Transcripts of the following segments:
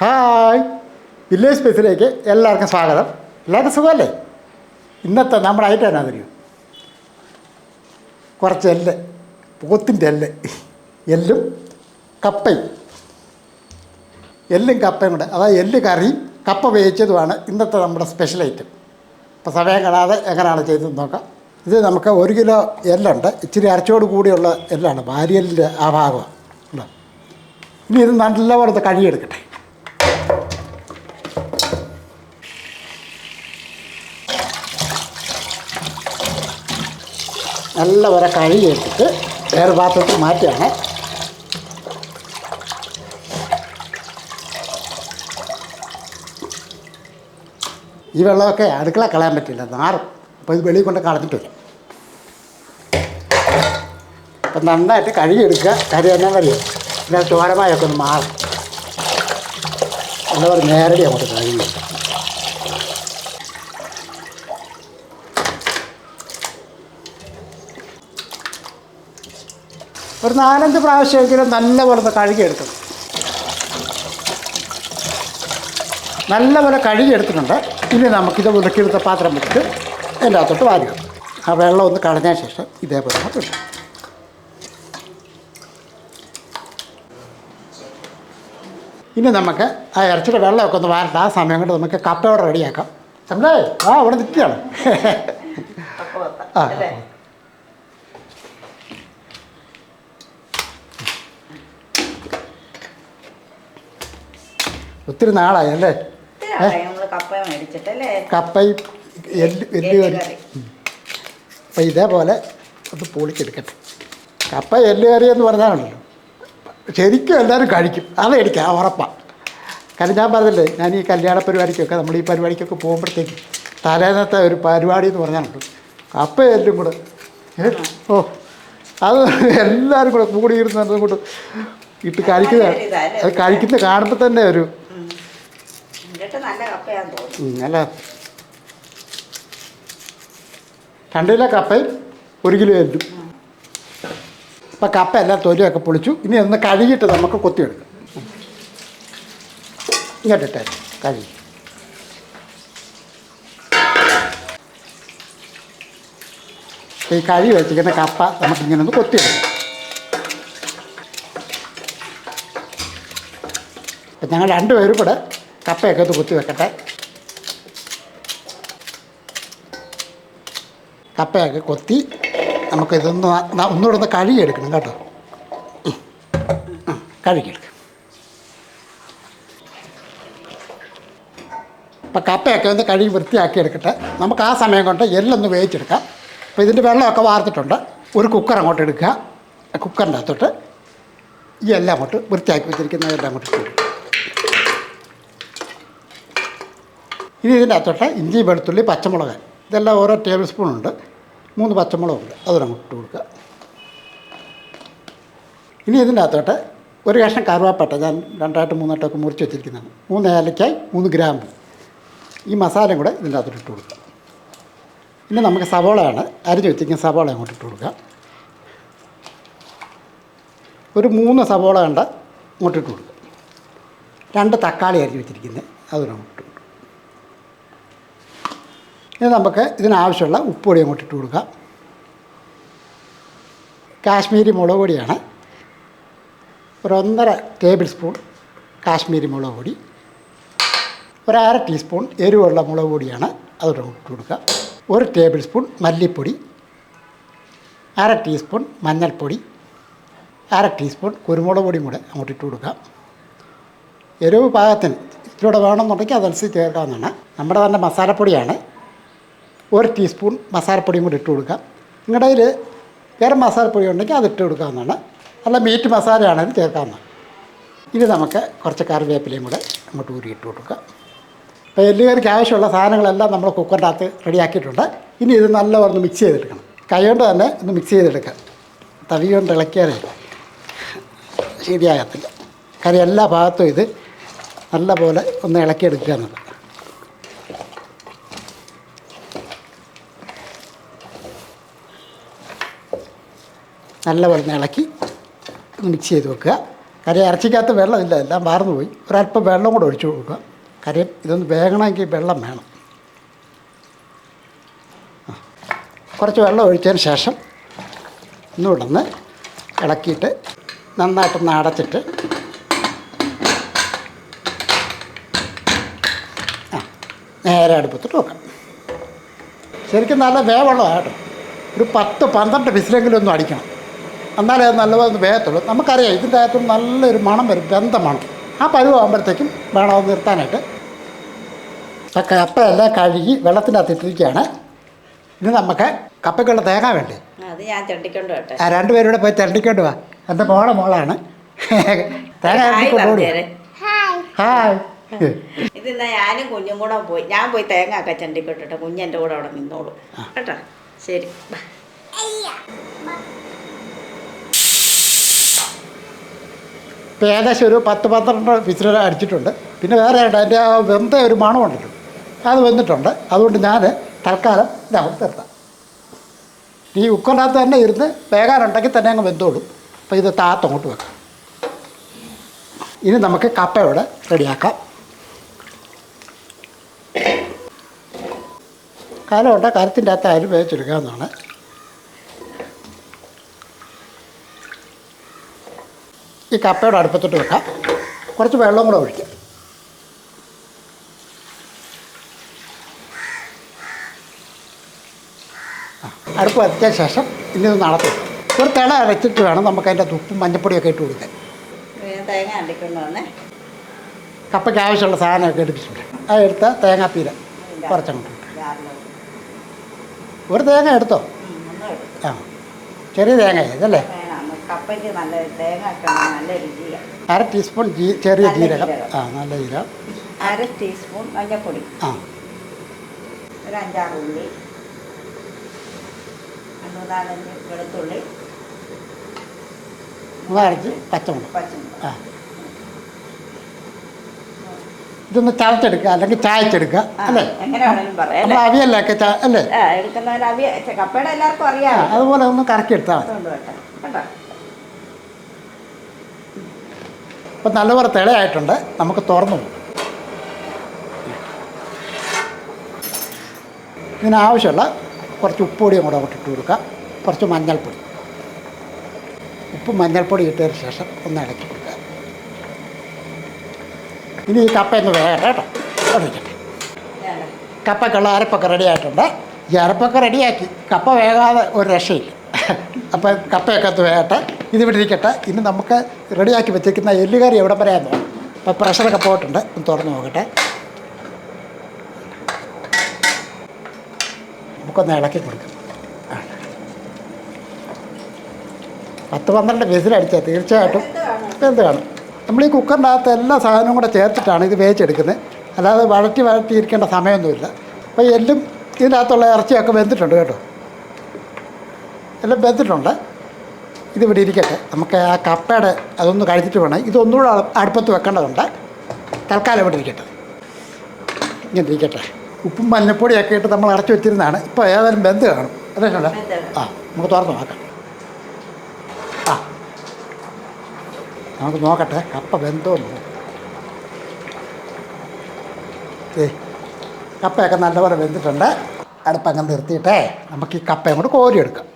Hi. Village സ്പേസിലേക്ക് എല്ലാവർക്കും സ്വാഗതം. എല്ലാവർക്കും സുഖമല്ലേ? ഇന്നത്തെ നമ്മുടെ ഐറ്റം എന്നാ തരും കുറച്ച് എല്ല്. പോത്തിന്റെ എല്ല്. എല്ലും കപ്പയും. എല്ലും കപ്പയും കൂടെ. അതായത് എല്ല് കറി കപ്പ വേവിച്ചതുമാണ് ഇന്നത്തെ നമ്മുടെ സ്പെഷ്യൽ ഐറ്റം അപ്പോൾ സമയം കാണാതെ എങ്ങനെയാണ് ചെയ്തതെന്ന് നോക്കാം. ഇത് നമുക്ക് ഒരു കിലോ എല്ലുണ്ട്. ഇച്ചിരി അരച്ചോട് കൂടിയുള്ള എല്ലാണ്. വാരിയലിന്റെ ആ ഭാഗമാണ്. ഇനി ഇത് നല്ലപോലെ ഒന്ന് കഴുകിയെടുക്കട്ടെ നല്ലപോലെ കഴുകിയെടുത്തിട്ട് വേറെ പാത്രത്തിൽ മാറ്റുകയാണ് ഈ വെള്ളമൊക്കെ അടുക്കള കളയാൻ പറ്റില്ല നാറും അപ്പോൾ ഇത് വെളിയിൽ കൊണ്ട് കളഞ്ഞിട്ട് വരും അപ്പം നന്നായിട്ട് കഴുകിയെടുക്കുക കരി എന്നാ അറിയോ പിന്നെ ചോരമായൊക്കെ ഒന്ന് മാറും നല്ലപോലെ നേരടി അങ്ങോട്ട് കഴുകി ഒരു നാലഞ്ച് പ്രാവശ്യമെങ്കിലും നല്ലപോലെ കഴുകിയെടുക്കും കഴുകിയെടുക്കണം. നല്ലപോലെ കഴുകിയെടുത്തിട്ടുണ്ട്. ഇനി നമുക്കിത് ഉരുക്കിയെടുത്ത പാത്രം വെച്ചിട്ട് എന്റെ അകത്തോട്ട് വാരുക. ആ വെള്ളം ഒന്ന് കളഞ്ഞ ശേഷം ഇതേപോലെ നമുക്ക് ഇടാം ഇനി നമുക്ക് ആ ഇറച്ചിയുടെ വെള്ളമൊക്കെ ഒന്ന് വാരട്ടെ. ആ സമയം കൊണ്ട് നമുക്ക് കപ്പയോടെ റെഡിയാക്കാം. നമ്മളേ ആ അവിടെ നിൽക്കുകയാണ്. ആ ഒത്തിരി നാളായി അല്ലേ? കപ്പയും എല്ല് എല്ല് കറി. കറി. അപ്പം ഇതേപോലെ അത് പൊളിക്കെടുക്കട്ടെ. കപ്പ എല്ല് കറി എന്ന് പറഞ്ഞാണല്ലോ. ശരിക്കും എല്ലാവരും കഴിക്കും. അത് ആ ഉറപ്പാണ് കാരണം ഞാൻ പറഞ്ഞില്ലേ ഞാൻ ഈ കല്യാണ പരിപാടിക്കൊക്കെ നമ്മൾ ഈ പരിപാടിക്കൊക്കെ പോകുമ്പോഴത്തേക്ക് തലേന്നത്തെ ഒരു പരിപാടി എന്ന് പറഞ്ഞാലുണ്ട് കപ്പ എല്ലും കൂടെ? ഓ അത് എല്ലാവരും കൂടെ കൂടിയിരുന്ന് അതും കൂടെ ഇട്ട് കഴിക്കുന്ന? അത് കഴിക്കുന്ന കാണുമ്പോൾ തന്നെ ഒരു നല്ല കപ്പയാന്ന് നല്ല രണ്ട് കിലോ കപ്പയും ഒരു കിലോ എല്ലും ഇപ്പം കപ്പ എല്ലാം തൊലിയൊക്കെ പൊളിച്ചു. ഇനി ഒന്ന് കഴുകിയിട്ട് നമുക്ക് കൊത്തിയെടുക്കാം. ഇട്ടേ കഴുകി. ഈ കഴി വെച്ചിരിക്കുന്ന കപ്പ നമുക്കിങ്ങനെ ഒന്ന് കൊത്തിയെടുക്കാം. അപ്പം ഞങ്ങൾ രണ്ടുപേരും കൂടെ കപ്പയൊക്കെ ഒന്ന് കുത്തി വെക്കട്ടെ. കപ്പയൊക്കെ കൊത്തി നമുക്ക് ഇതൊന്ന് ഒന്നുകൂടെ ഒന്ന് കഴുകിയെടുക്കണം കേട്ടോ. കഴുകിയെടുക്കാം. അപ്പം കപ്പയൊക്കെ ഒന്ന് കഴുകി വൃത്തിയാക്കി എടുക്കട്ടെ നമുക്ക് ആ സമയം കൊണ്ട് എല്ലൊന്ന് വേവിച്ചെടുക്കാം. അപ്പോൾ ഇതിന്റെ വെള്ളമൊക്കെ വാർത്തിട്ടുണ്ട്. ഒരു കുക്കർ അങ്ങോട്ട് എടുക്കുക. കുക്കറിന്റെ അകത്തോട്ട് ഈ എല്ലാം അങ്ങോട്ട് വൃത്തിയാക്കി വെച്ചിരിക്കുന്ന എല്ലാം അങ്ങോട്ട് ഇട്ട് കൊടുക്കുക. ഇനി ഇതിന്റെ അകത്തോട്ട് ഇഞ്ചി വെളുത്തുള്ളി പച്ചമുളക്. ഇതെല്ലാം ഓരോ ടേബിൾ സ്പൂൺ ഉണ്ട് മൂന്ന് പച്ചമുളകുണ്ട്. അതിനങ്ങോട്ട് ഇട്ട് കൊടുക്കുക ഇനി ഇതിന്റെ അകത്തോട്ട് ഒരു കഷ്ണം കറുവാപ്പട്ട. ഞാൻ രണ്ടായിട്ട് മൂന്നായിട്ടൊക്കെ മുറിച്ച് വെച്ചിരിക്കുന്നതാണ്. മൂന്ന് ഏലക്കായി മൂന്ന് ഗ്രാമ്പ്. ഈ മസാലയും കൂടെ ഇതിന്റെ അകത്തോട്ട് ഇട്ട് കൊടുക്കുക ഇനി നമുക്ക് സവോളയാണ്. അരിഞ്ഞ് വെച്ചിരിക്കുന്ന സവോള അങ്ങോട്ട് ഇട്ട് കൊടുക്കുക ഒരു മൂന്ന് സവോള കണ്ട അങ്ങോട്ട് ഇട്ട് കൊടുക്കുക രണ്ട് തക്കാളി അരിഞ്ഞ് വെച്ചിരിക്കുന്നത്. അതിനങ്ങോട്ട് ഇനി നമുക്ക് ഇതിനാവശ്യമുള്ള ഉപ്പുപൊടി അങ്ങോട്ട് ഇട്ട് കൊടുക്കാം. കാശ്മീരി മുളക് പൊടിയാണ്. ഒരൊന്നര ടേബിൾ സ്പൂൺ കാശ്മീരി മുളക് പൊടി. ഒരര ടീസ്പൂൺ എരിവുള്ള മുളക് പൊടിയാണ് അതോടെ ഇട്ട് കൊടുക്കുക. ഒരു ടേബിൾ സ്പൂൺ മല്ലിപ്പൊടി. അര ടീസ്പൂൺ മഞ്ഞൾപ്പൊടി. അര ടീസ്പൂൺ കുരുമുളക് പൊടിയും കൂടെ അങ്ങോട്ട് ഇട്ട് കൊടുക്കാം എരിവ് പാകത്തിന് ഇതിലൂടെ വേണമെന്നുണ്ടെങ്കിൽ അതനുസരിച്ച് ചേർക്കാവുന്നതാണ്. നമ്മുടെ തന്നെ മസാലപ്പൊടിയാണ്. ഒരു ടീസ്പൂൺ മസാലപ്പൊടിയും കൂടി ഇട്ട് കൊടുക്കാം. നിങ്ങളുടെ കയ്യിൽ വേറെ മസാലപ്പൊടി ഉണ്ടെങ്കിൽ അത് ഇട്ട് കൊടുക്കാവുന്നതാണ്. അല്ല മീറ്റ് മസാലയാണെങ്കിൽ ചേർക്കാവുന്നതാണ്. ഇനി നമുക്ക് കുറച്ച് കറിവേപ്പിലയും കൂടെ അങ്ങോട്ട് ഊരി ഇട്ട് കൊടുക്കാം. അപ്പോൾ എല്ലുകറിക്ക് ആവശ്യമുള്ള സാധനങ്ങളെല്ലാം നമ്മൾ കുക്കറിന്റെ അകത്ത് റെഡിയാക്കിയിട്ടുണ്ട്. ഇനി ഇത് നല്ലപോലെ ഒന്ന് മിക്സ് ചെയ്തെടുക്കണം. കൈ കൊണ്ട് തന്നെ ഒന്ന് മിക്സ് ചെയ്തെടുക്കാം തവി കൊണ്ട് ഇളക്കിയാലേ ശരിയാകത്തില്ല. കറി എല്ലാ ഭാഗത്തും ഇത് നല്ലപോലെ ഒന്ന് ഇളക്കിയെടുക്കുക എന്നുള്ളത്. നല്ലപോലെ ഇളക്കി മിക്സ് ചെയ്ത് വെക്കുക. കറി ഇറച്ചിക്കകത്ത് വെള്ളമില്ല എല്ലാം വാർന്നു പോയി. ഒരല്പം വെള്ളം കൂടെ ഒഴിച്ചു കൊടുക്കുക. കാര്യം ഇതൊന്ന് വേകണമെങ്കിൽ വെള്ളം വേണം. കുറച്ച് വെള്ളം ഒഴിച്ചതിന് ശേഷം ഒന്നുകൂടെ ഇളക്കിയിട്ട് നന്നായിട്ടൊന്ന് അടച്ചിട്ട് ആ നേരെ അടുപ്പത്തിട്ട് വെക്കാം. ശരിക്കും നല്ല വേവുള്ളതാണ്. കേട്ടോ ഒരു പത്ത് പന്ത്രണ്ട് വിസിലെങ്കിലും ഒന്നും അടിക്കണം. എന്നാലേ അത് നല്ലപോലെ വേഗത്തുള്ളൂ നമുക്കറിയാം ഇതിന്റെ അകത്ത് നല്ലൊരു മണം വരും ഗന്ധമാണ്. മണം ആ പരുവാകുമ്പോഴത്തേക്കും വേണം അത് നിർത്താനായിട്ട്. ഇപ്പം കപ്പയെല്ലാം കഴുകി വെള്ളത്തിന്റെ അകത്ത് ഇട്ടിരിക്കുകയാണ് ഇനി നമുക്ക് കപ്പയ്ക്കുള്ള തേങ്ങ വേണ്ടേ? അത് ഞാൻ ചണ്ടിക്കൊണ്ട് പോട്ടെ ആ രണ്ടുപേരൂടെ പോയി ചണ്ടിക്കൊണ്ട് വാ. എന്റെ മോളെ മോളാണ്. തേങ്ങ ഹായ് ഇത്. പറഞ്ഞേരെ. ഹായ്. ഇതിന്നാ ഞാനും കുഞ്ഞും കൂടെ പോയി. ഞാൻ പോയി തേങ്ങ ഒക്കെ ചെണ്ടിക്കൊട്ടിട്ട് കുഞ്ഞെന്റെ കൂടെ അവിടെ നിന്നോളൂ. കേട്ടോ? ശരി. ബൈ. ഇപ്പം ഏകദേശം ഒരു പത്ത് പന്ത്രണ്ട് വിസിൽ അടിച്ചിട്ടുണ്ട്. പിന്നെ വേറെ അതിന്റെ ആ വെന്ത ഒരു മണമുണ്ടല്ലോ അത് വന്നിട്ടുണ്ട് അതുകൊണ്ട് ഞാൻ തൽക്കാലം ഇതവിടെ നിർത്താം. ഈ ഉക്കറിനകത്ത് തന്നെ ഇരുന്ന് വേകാനുണ്ടെങ്കിൽ തന്നെ അങ്ങ് വെന്തോളും. അപ്പോൾ ഇത് താത്ത് അങ്ങോട്ട് വെക്കാം. ഇനി നമുക്ക് കപ്പയോടെ റെഡിയാക്കാം. കാലമുണ്ട് കരത്തിന്റെ അരി വേവിച്ചെടുക്കാവുന്നതാണ്. ഈ കപ്പയുടെ അടുപ്പത്തോട്ട് വെക്കാം. കുറച്ച് വെള്ളം കൂടെ ഒഴിക്കാം. ആ, അടുപ്പ് എത്തിയ ശേഷം ഇനി ഇത് നടത്തും ഒരു തിള അരച്ചിട്ട് വേണം നമുക്ക് അതിന്റെ ഉപ്പും മഞ്ഞപ്പൊടിയൊക്കെ ഇട്ട് കൊടുക്കാൻ. തേങ്ങ കപ്പയ്ക്ക് ആവശ്യമുള്ള സാധനമൊക്കെ എടുത്തിട്ടുണ്ട്. അത് എടുത്ത തേങ്ങാപ്പീര കുറച്ചങ്ങോട്ട്. ഒരു തേങ്ങ എടുത്തോ? ആ ചെറിയ തേങ്ങ ഇതല്ലേ കപ്പയ്ക്ക് നല്ല തേങ്ങ ഒക്കെ നല്ല രുചിയാണ് അര ടീസ്പൂൺ ജീ ചെറിയ ജീരകം. ആ നല്ല ജീരകം. അര ടീസ്പൂൺ മഞ്ഞൾപ്പൊടി. ആ. ഒരു അഞ്ചാറ് ഉള്ളി. രണ്ട് മൂന്നാലഞ്ച് വെളുത്തുള്ളി. മൂന്നാലഞ്ച് പച്ചമുളക്. പച്ചമുളക്. ആ. ഇതൊന്ന് ചതച്ചെടുക്കുക അല്ലെങ്കിൽ ചായച്ചെടുക്കുക അല്ലേ? നമ്മൾ അല്ലേ? അല്ലേ? അതുപോലെ ഒന്ന് കറക്കി എടുത്താൽ മതി അതുകൊണ്ട് കേട്ടോ കേട്ടോ അപ്പം നല്ലപോലെ തിളയായിട്ടുണ്ട്. നമുക്ക് തുറന്നു പോകും ഇതിന് ആവശ്യമുള്ള കുറച്ച് ഉപ്പുപൊടിയും കൂടെ അങ്ങോട്ട് ഇട്ട് കൊടുക്കുക കുറച്ച് മഞ്ഞൾപ്പൊടി. ഉപ്പ് മഞ്ഞൾപ്പൊടി ഇട്ടതിന് ശേഷം ഒന്ന് ഇളക്കി കൊടുക്കുക. ഇനി ഈ കപ്പ ഒന്ന് വേകട്ടെ കേട്ടോ. ഇതാണ്. കപ്പയ്ക്കുള്ള അരപ്പൊക്കെ റെഡി ആയിട്ടുണ്ട്. ഈ അരപ്പൊക്കെ റെഡിയാക്കി കപ്പ വേകാതെ ഒരു രക്ഷയില്ല. അപ്പം കപ്പയൊക്കെ ഒന്ന് ഇത് ഇരിക്കട്ടെ ഇനി നമുക്ക് റെഡിയാക്കി വെച്ചിരിക്കുന്ന എല്ലുകറി എവിടെ പറയാൻ നോക്കാം. അപ്പോൾ പ്രഷറൊക്കെ പോയിട്ടുണ്ട്. ഒന്ന് തുറന്ന് നോക്കട്ടെ. നമുക്കൊന്ന് ഇളക്കി കൊടുക്കാം. പത്ത് പന്ത്രണ്ട് വിസിലടിച്ചാൽ തീർച്ചയായിട്ടും എന്ത് കാണും? നമ്മൾ ഈ കുക്കറിന്റെ അകത്ത് എല്ലാ സാധനവും കൂടെ ചേർത്തിട്ടാണ് ഇത് വേവിച്ചെടുക്കുന്നത്. അല്ലാതെ വഴറ്റി വഴറ്റി ഇരിക്കേണ്ട സമയമൊന്നുമില്ല. അപ്പോൾ എല്ലും ഇതിന്റെ അകത്തുള്ള ഇറച്ചിയൊക്കെ വെന്തിട്ടുണ്ട് കേട്ടോ. എല്ലാം വെന്തിട്ടുണ്ട്. ഇത് ഇവിടെ ഇരിക്കട്ടെ. നമുക്ക് ആ കപ്പയുടെ അതൊന്ന് കഴിച്ചിട്ട് വേണം. ഇതൊന്നുകൂടെ അടുപ്പത്ത് വെക്കേണ്ടതുണ്ട്. തൽക്കാലം ഇവിടെ ഇരിക്കട്ടെ. ഇങ്ങനെ ഇരിക്കട്ടെ. ഉപ്പും മഞ്ഞപ്പൊടിയൊക്കെ ഇട്ട് നമ്മൾ അടച്ചു വെച്ചിരുന്നതാണ്. ഇപ്പോൾ ഏതായാലും ബന്ധ കാണും. അതേ? ആ നമുക്ക് തുറന്ന് നോക്കാം. ആ. നമുക്ക് നോക്കട്ടെ കപ്പ വെന്തോ എന്ന്. ഏ കപ്പയൊക്കെ നല്ലപോലെ വെന്തിട്ടുണ്ട്. അടുപ്പങ്ങ് നിർത്തിയിട്ടേ നമുക്ക് ഈ കപ്പയും കൂടെ കോരിയെടുക്കാം.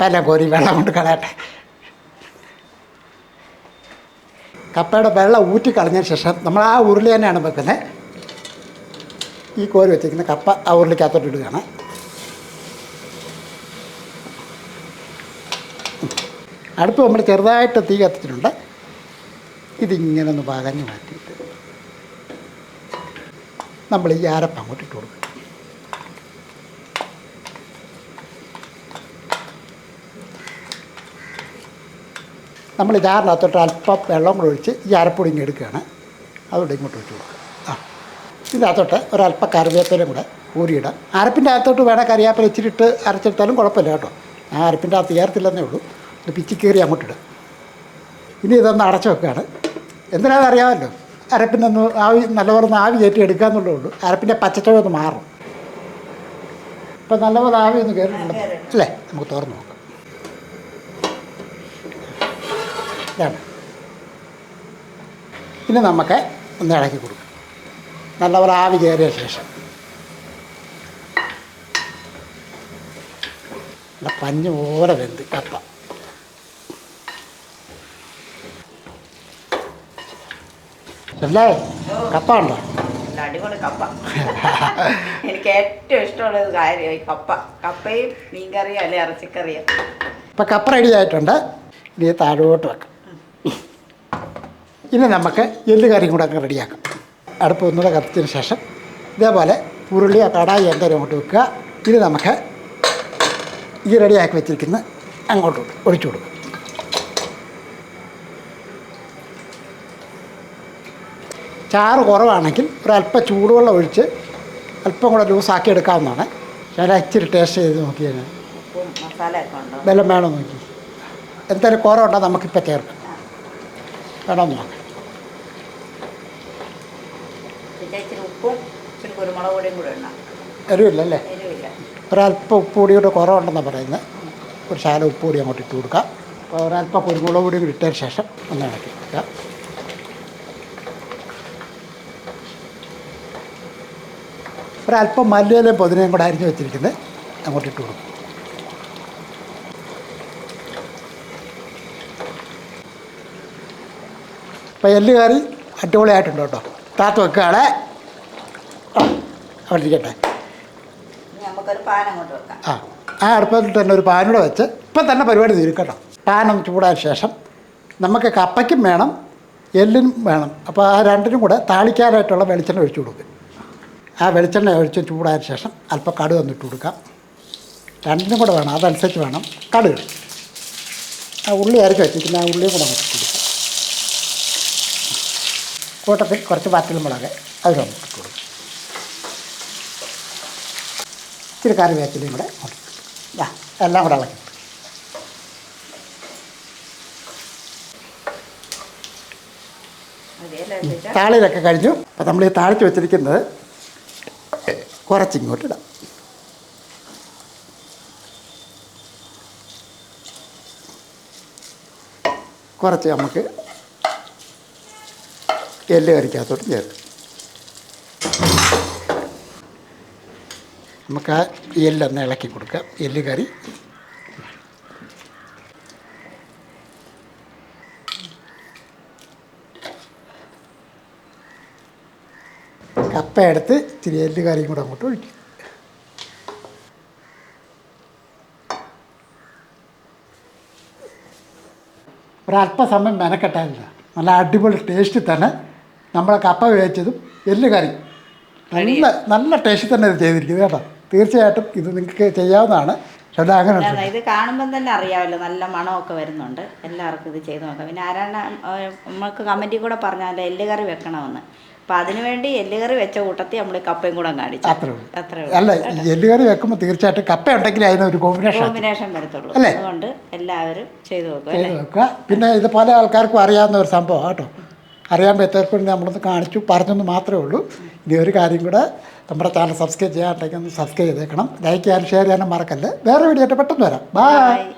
അപ്പം എല്ലാം കോരി വെള്ളം കൊണ്ട് കളയട്ടെ. കപ്പയുടെ വെള്ളം ഊറ്റി കളഞ്ഞതിന് ശേഷം നമ്മൾ ആ ഉരുളി തന്നെയാണ് വെക്കുന്നത്. ഈ കോരി വെച്ചിരിക്കുന്ന കപ്പ ആ ഉരുളിക്കകത്തോട്ട് ഇടുകയാണ്. അടുപ്പ് നമ്മൾ ചെറുതായിട്ട് തീ കത്തിച്ചിട്ടുണ്ട്. ഇതിങ്ങനെ ഒന്ന് പകഞ്ഞ് മാറ്റിയിട്ട് നമ്മൾ ഈ അരപ്പ് അങ്ങോട്ട് ഇട്ട് കൊടുക്കും നമ്മൾ ജാറിനകത്തോട്ട് അല്പം വെള്ളം കൂടെ ഒഴിച്ച് ഈ അരപ്പൊടി ഇങ്ങനെ എടുക്കുകയാണ്. അതുകൊണ്ട് ഇങ്ങോട്ട് ഒഴിച്ച് കൊടുക്കുക ആ. ഇതിനകത്തോട്ട് ഒരല്പം കറിവേപ്പിലയും കൂടെ ഊരിയിടാം. അരപ്പിന്റെ അകത്തോട്ട് വേണേൽ കറിവേപ്പില ഇച്ചിരി ഇട്ട് അരച്ചെടുത്താലും കുഴപ്പമില്ല കേട്ടോ. ആ അരപ്പിന്റെ അകത്ത് ചേർത്തില്ലെന്നേ ഉള്ളൂ. ഇത് പിച്ചി കയറി അങ്ങോട്ട് ഇടും. ഇനി ഇതൊന്ന് അടച്ചു വെക്കുകയാണ്. എന്തിനാണെന്ന് അറിയാമല്ലോ? അരപ്പിനൊന്ന് ആവി നല്ലപോലെ ഒന്ന് ആവി കയറ്റി എടുക്കുക എന്നുള്ളേ ഉള്ളൂ. അരപ്പിന്റെ പച്ചച്ചവ ഒന്ന് മാറും ഇപ്പം നല്ലപോലെ ആവി ഒന്ന് കയറിയിട്ടുണ്ട്. കയറി. അല്ലേ? നമുക്ക് തുറന്നു നോക്കാം. ഇതാണ് ഇനി നമുക്ക് ഒന്ന് ഇളക്കി കൊടുക്കും. നല്ലപോലെ ആവി കയറിയ ശേഷം. പഞ്ഞ് പോലെ വെന്ത് കപ്പ. അല്ലേ കപ്പ ഉണ്ടോ അടിപൊളി കപ്പ. എനിക്ക് ഏറ്റവും ഇഷ്ടമുള്ള ഒരു കാര്യം കപ്പ. കപ്പയും മീൻകറിയും അല്ലെ ഇറച്ചിക്കറിയും? ഇപ്പം കപ്പ റെഡി ആയിട്ടുണ്ട്. ഇനി താഴോട്ട് വെക്കാം. ഇനി നമുക്ക് എല്ല് കറിയും കൂടെ അങ്ങ് റെഡിയാക്കാം. അടുപ്പ് ഒന്നുകൂടെ കത്തിച്ചതിന് ശേഷം ഇതേപോലെ ഉരുളിയോ കടായി എന്തെങ്കിലും അങ്ങോട്ട് വെക്കുക. ഇനി നമുക്ക് ഈ റെഡിയാക്കി വെച്ചിരിക്കുന്ന അങ്ങോട്ട് ഒഴിച്ചു കൊടുക്കും. ചാറ് കുറവാണെങ്കിൽ ഒരല്പം ചൂടുവെള്ളം ഒഴിച്ച് അല്പം കൂടെ ലൂസാക്കി എടുക്കാവുന്നതാണ്. ഞാൻ ഇച്ചിരി ടേസ്റ്റ് ചെയ്ത് നോക്കി ഞാൻ. ബലം വേണോ നോക്കി. എന്തായാലും കുറവുണ്ടോ? നമുക്കിപ്പോൾ ചേർക്കാം. വേണമെന്ന് നോക്കാം പിന്നെ ഇച്ചിരി ഉപ്പും ഇച്ചിരി കുരുമുളക് പൊടിയും കൂടെ ഇടണം. എരിവില്ലല്ലേ? എരിവില്ല. ഒരല്പം ഉപ്പ് പൊടിയുടെ കുറവുണ്ടെന്നാണ് പറയുന്നത്. ഒരു ശാല ഉപ്പ് പൊടി അങ്ങോട്ട് ഇട്ട് കൊടുക്കാം. അപ്പോൾ ഒരല്പം കുരുമുളക് പൊടി കൂടി ഇട്ടതിന് ശേഷം ഒന്ന് ഇളക്കി വെക്കാം ഒരല്പം മല്ലിയിലും പൊതിനയും കൂടെ അരിഞ്ഞ് വെച്ചിരിക്കുന്നത് അങ്ങോട്ട് ഇട്ട് കൊടുക്കും. അപ്പോൾ എല്ലുകാരി അടിപൊളിയായിട്ടുണ്ട് കേട്ടോ. താത്ത് വെക്കുകയാണേ. അവിടെ ഇരിക്കട്ടെ ആ ആ അടുപ്പത്തിൽ തന്നെ ഒരു പാനൂടെ വെച്ച് ഇപ്പം തന്നെ പരിപാടി തീർക്കട്ടോ പാനം ചൂടായ ശേഷം നമുക്ക് കപ്പയ്ക്കും വേണം എല്ലിനും വേണം. അപ്പോൾ ആ രണ്ടിനും കൂടെ താളിക്കാനായിട്ടുള്ള വെളിച്ചെണ്ണ ഒഴിച്ചു കൊടുക്കും. ആ വെളിച്ചെണ്ണ ഒഴിച്ച് ചൂടായ ശേഷം അല്പം കടുക് വന്നിട്ട് കൊടുക്കാം. രണ്ടിനും കൂടെ വേണം അതനുസരിച്ച് വേണം കടുക്. ആ ഉള്ളി അരച്ച് വെച്ചിരിക്കുന്ന ആ ഉള്ളിയും കൂടെ വെച്ചിട്ട് ഇട്ട് കൊടുക്കാം. കൂട്ടത്തിൽ കുറച്ച് വറ്റൽ മുളക് അതിലൊന്നും കൊടുക്കും. ഇച്ചിരി കറിവേപ്പിലയും കൂടെ എല്ലാം കൂടെ ഇളക്കി. താളിലൊക്കെ കഴിഞ്ഞു. അപ്പോൾ നമ്മൾ ഈ താളിച്ച് വെച്ചിരിക്കുന്നത് കുറച്ചിങ്ങോട്ട് ഇടാം. കുറച്ച് നമുക്ക് എല്ല് കറിക്കകത്തോട്ട് ചേർക്കും. നമുക്ക് ആ എല്ലൊന്ന് ഇളക്കി കൊടുക്കാം. എല്ല് കറി. കപ്പ എടുത്ത് ഇത്തിരി എല്ല് കറിയും കൂടെ അങ്ങോട്ട് ഒഴിക്കും. ഒരല്പസമയം മെനക്കെട്ടാനില്ല. നല്ല അടിപൊളി ടേസ്റ്റ് തന്നെ. നമ്മളെ കപ്പ വേവിച്ചതും എല്ല് കറി നല്ല നല്ല ടേസ്റ്റ് തന്നെ ഇത് ചെയ്തിരിക്കുന്നത് കേട്ടോ. തീർച്ചയായിട്ടും ഇത് നിങ്ങൾക്ക് ചെയ്യാവുന്നതാണ്. പക്ഷേ അത് അങ്ങനെ ഇത് കാണുമ്പം തന്നെ അറിയാമല്ലോ നല്ല മണമൊക്കെ വരുന്നുണ്ട്. എല്ലാവർക്കും ഇത് ചെയ്ത് നോക്കാം. പിന്നെ ആരാണ് നമ്മൾക്ക് കമന്റിൽ കൂടെ പറഞ്ഞാൽ എല്ലുകറി വെക്കണമെന്ന്. അപ്പം അതിനുവേണ്ടി എല്ലുകറി വെച്ച കൂട്ടത്തിൽ നമ്മൾ കപ്പയും കൂടെ കാണിച്ചു അത്രേ അല്ല എല്ലുകറി വെക്കുമ്പോൾ തീർച്ചയായിട്ടും കപ്പ ഉണ്ടെങ്കിൽ ഒരു കോമ്പിനേഷൻ കോമ്പിനേഷൻ വരത്തുള്ളൂ. അതുകൊണ്ട് എല്ലാവരും ചെയ്തു നോക്കുക ചെയ്ത് നോക്കുക. പിന്നെ ഇത് പല ആൾക്കാർക്കും അറിയാവുന്ന ഒരു സംഭവം കേട്ടോ. അറിയാൻ പറ്റാത്തപ്പോൾ നമ്മളൊന്ന് കാണിച്ചു പറഞ്ഞെന്ന് മാത്രമേ ഉള്ളൂ. ഇനി ഒരു കാര്യം കൂടെ നമ്മുടെ ചാനൽ സബ്സ്ക്രൈബ് ചെയ്യാനുണ്ടെങ്കിൽ ഒന്ന് സബ്സ്ക്രൈബ് ചെയ്തേക്കണം. ലൈക്ക് ചെയ്യാനും ഷെയർ ചെയ്യാനും മറക്കല്ലേ. വേറെ വീഡിയോ ആയിട്ട് പെട്ടെന്ന് വരാം. ബൈ.